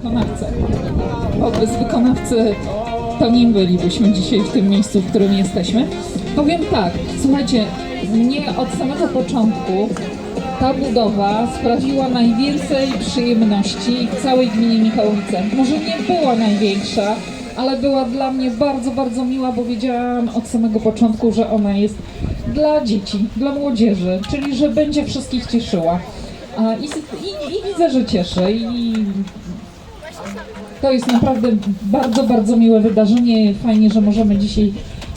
wykonawcę. Bo bez wykonawcy to nie bylibyśmy dzisiaj w tym miejscu, w którym jesteśmy. Powiem tak, słuchajcie, mnie od samego początku ta budowa sprawiła najwięcej przyjemności w całej gminie Michałowice. Może nie była największa, ale była dla mnie bardzo, bardzo miła, bo wiedziałam od samego początku, że ona jest dla dzieci, dla młodzieży, czyli że będzie wszystkich cieszyła. I, i, I widzę, że cieszy. I to jest naprawdę bardzo, bardzo miłe wydarzenie. Fajnie, że możemy dzisiaj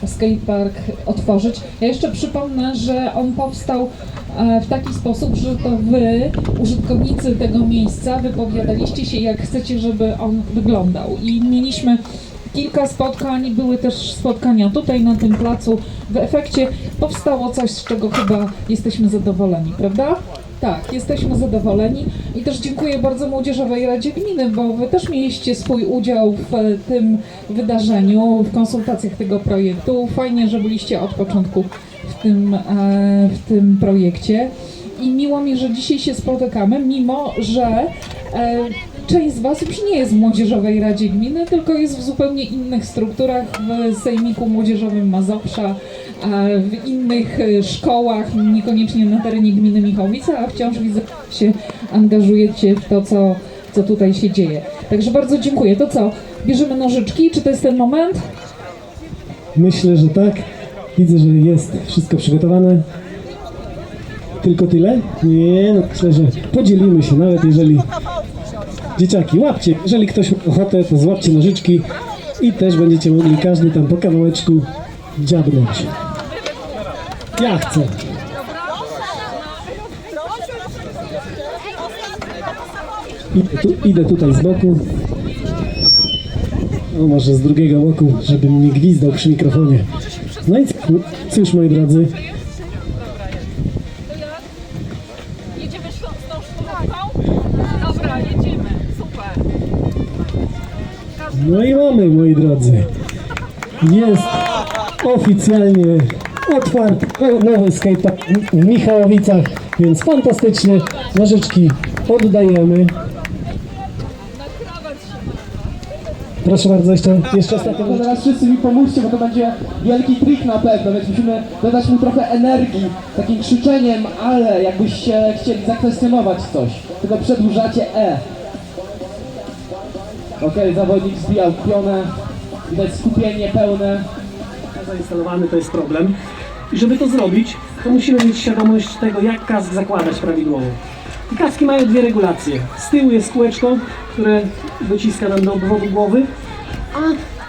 skatepark otworzyć. Ja jeszcze przypomnę, że on powstał e, w taki sposób, że to wy, użytkownicy tego miejsca, wypowiadaliście się, jak chcecie, żeby on wyglądał. I mieliśmy kilka spotkań, były też spotkania tutaj na tym placu. W efekcie powstało coś, z czego chyba jesteśmy zadowoleni, prawda? Tak, jesteśmy zadowoleni i też dziękuję bardzo Młodzieżowej Radzie Gminy, bo Wy też mieliście swój udział w e, tym wydarzeniu, w konsultacjach tego projektu. Fajnie, że byliście od początku w tym, e, w tym projekcie i miło mi, że dzisiaj się spotykamy, mimo że e, część z Was już nie jest w Młodzieżowej Radzie Gminy, tylko jest w zupełnie innych strukturach w Sejmiku Młodzieżowym Mazowsza, w innych e, szkołach, niekoniecznie na terenie gminy Michałowice, a wciąż widzę, że się angażujecie w to, co, co tutaj się dzieje. Także bardzo dziękuję. To co, bierzemy nożyczki? Czy to jest ten moment? Myślę, że tak. Widzę, że jest wszystko przygotowane. Tylko tyle? Nie, no myślę, że podzielimy się, nawet jeżeli... Dzieciaki, łapcie. Jeżeli ktoś ma ochotę, to złapcie nożyczki i też będziecie mogli każdy tam po kawałeczku dziabnąć. Ja chcę. Idę, tu, idę tutaj z boku. O, może z drugiego boku, żebym nie gwizdał przy mikrofonie. No i cóż, moi drodzy, no i mamy, moi drodzy. Jest oficjalnie otwarty nowy skatepark w Michałowicach, więc fantastycznie. Nożyczki oddajemy. Proszę bardzo, jeszcze, jeszcze ostatnia To teraz wszyscy mi pomóżcie, bo to będzie wielki trik na pewno, więc musimy dodać mu trochę energii, takim krzyczeniem, ale jakbyście chcieli zakwestionować coś, tylko przedłużacie E. Okej, zawodnik zbijał pionę, widać skupienie pełne. zainstalowany, to jest problem. I żeby to zrobić, to musimy mieć świadomość tego, jak kask zakładać prawidłowo. I kaski mają dwie regulacje. Z tyłu jest kółeczko, które dociska nam do obwodu głowy, a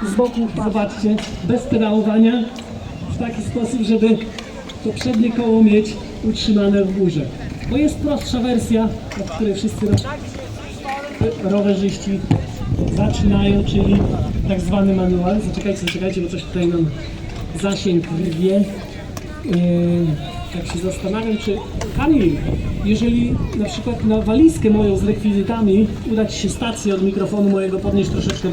z boku, zobaczcie, bez pedałowania, w taki sposób, żeby to przednie koło mieć utrzymane w górze. To jest prostsza wersja, od której wszyscy ro- rowerzyści zaczynają, czyli tak zwany manual. Zaczekajcie, zaczekajcie, bo coś tutaj nam zasięg rwie. Yy, tak się zastanawiam, czy Kamil, jeżeli na przykład na walizkę moją z rekwizytami uda Ci się stację od mikrofonu mojego podnieść troszeczkę do